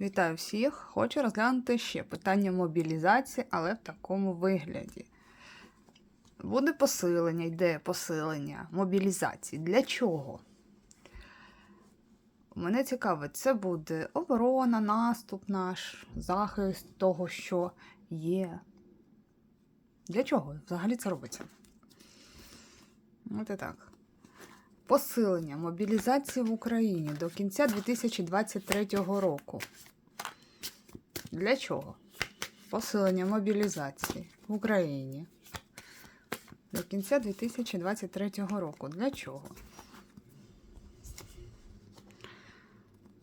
Вітаю всіх! Хочу розглянути ще питання мобілізації, але в такому вигляді. Буде посилення, йде посилення мобілізації. Для чого? Мене цікавить, це буде оборона, наступ наш, захист того, що є. Для чого взагалі це робиться? От і так. Посилення мобілізації в Україні до кінця 2023 року. Для чого? Посилення мобілізації в Україні до кінця 2023 року. Для чого?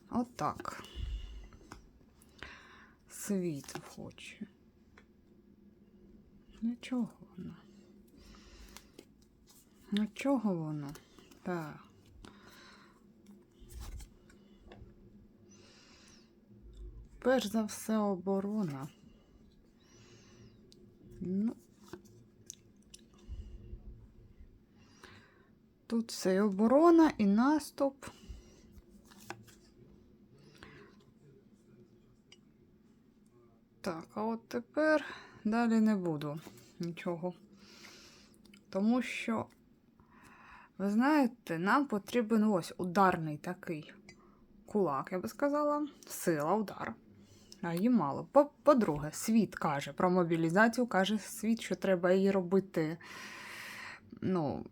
Отак. Світ хоче. Для чого воно? Для чого воно? Так. Перш за все оборона. Ну. Тут все і оборона, і наступ. Так, а от тепер далі не буду нічого. Тому що, ви знаєте, нам потрібен ось ударний такий кулак, я би сказала, сила, удар. А її мало. По- По-друге, світ каже про мобілізацію, каже світ, що треба її робити, ну,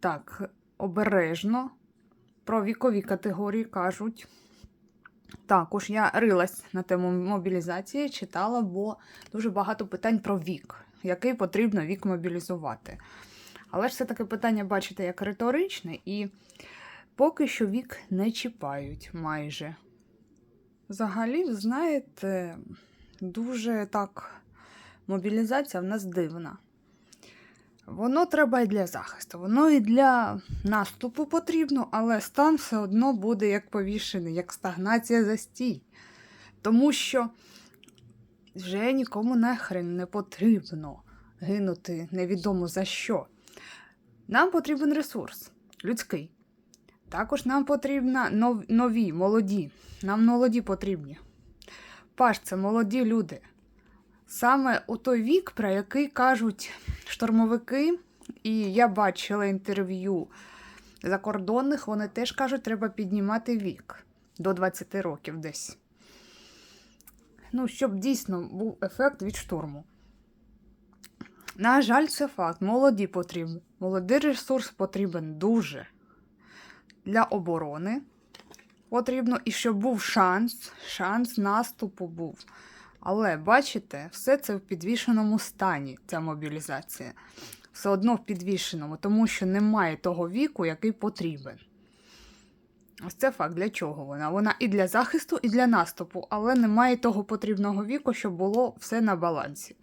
так, обережно. Про вікові категорії кажуть. Також я рилась на тему мобілізації, читала, бо дуже багато питань про вік, який потрібно вік мобілізувати. Але ж це таке питання, бачите, як риторичне, і поки що вік не чіпають майже. Взагалі, знаєте, дуже так мобілізація в нас дивна. Воно треба і для захисту, воно і для наступу потрібно, але стан все одно буде як повішений, як стагнація застій. Тому що вже нікому нахрен не потрібно гинути невідомо за що. Нам потрібен ресурс людський. Також нам потрібні нові, молоді. Нам молоді потрібні. Паш, це молоді люди. Саме у той вік, про який кажуть штурмовики, і я бачила інтерв'ю закордонних, вони теж кажуть, треба піднімати вік до 20 років десь. Ну, щоб дійсно був ефект від штурму. На жаль, це факт. Молоді потрібні. Молодий ресурс потрібен дуже для оборони. Потрібно і щоб був шанс, шанс наступу був. Але бачите, все це в підвішеному стані, ця мобілізація. Все одно в підвішеному, тому що немає того віку, який потрібен. Ось це факт, для чого вона? Вона і для захисту, і для наступу, але немає того потрібного віку, щоб було все на балансі.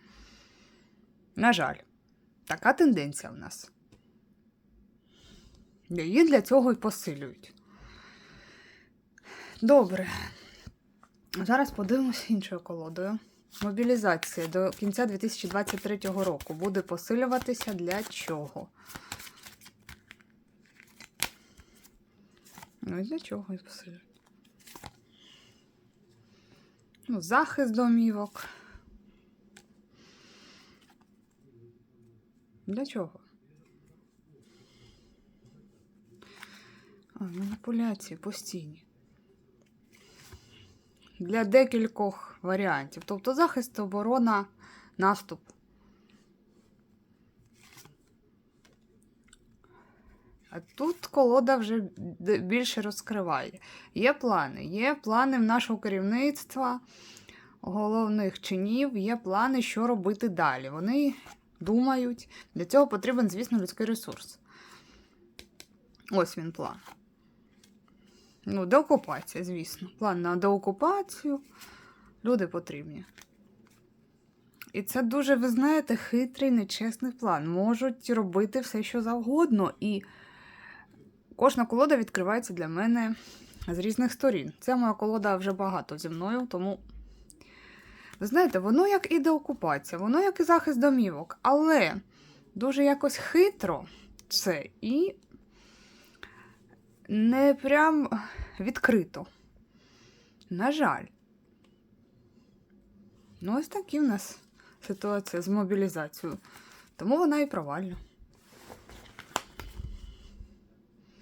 На жаль, така тенденція в нас. Її для цього і посилюють. Добре. Зараз подивимося іншою колодою. Мобілізація до кінця 2023 року буде посилюватися для чого? Ну і для чого і посилюють? Ну, захист домівок. Для чого? Маніпуляції постійні. Для декількох варіантів. Тобто захист, оборона, наступ. А тут колода вже більше розкриває. Є плани. Є плани в нашого керівництва, головних чинів, є плани, що робити далі. Вони думають. Для цього потрібен, звісно, людський ресурс. Ось він план. Ну, деокупація, звісно. План на деокупацію. Люди потрібні. І це дуже, ви знаєте, хитрий, нечесний план. Можуть робити все, що завгодно. І кожна колода відкривається для мене з різних сторін. Це моя колода вже багато зі мною, тому. Ви знаєте, воно як і деокупація, воно як і захист домівок, але дуже якось хитро це і не прям відкрито. На жаль. Ну, ось такі в нас ситуація з мобілізацією. Тому вона і провальна.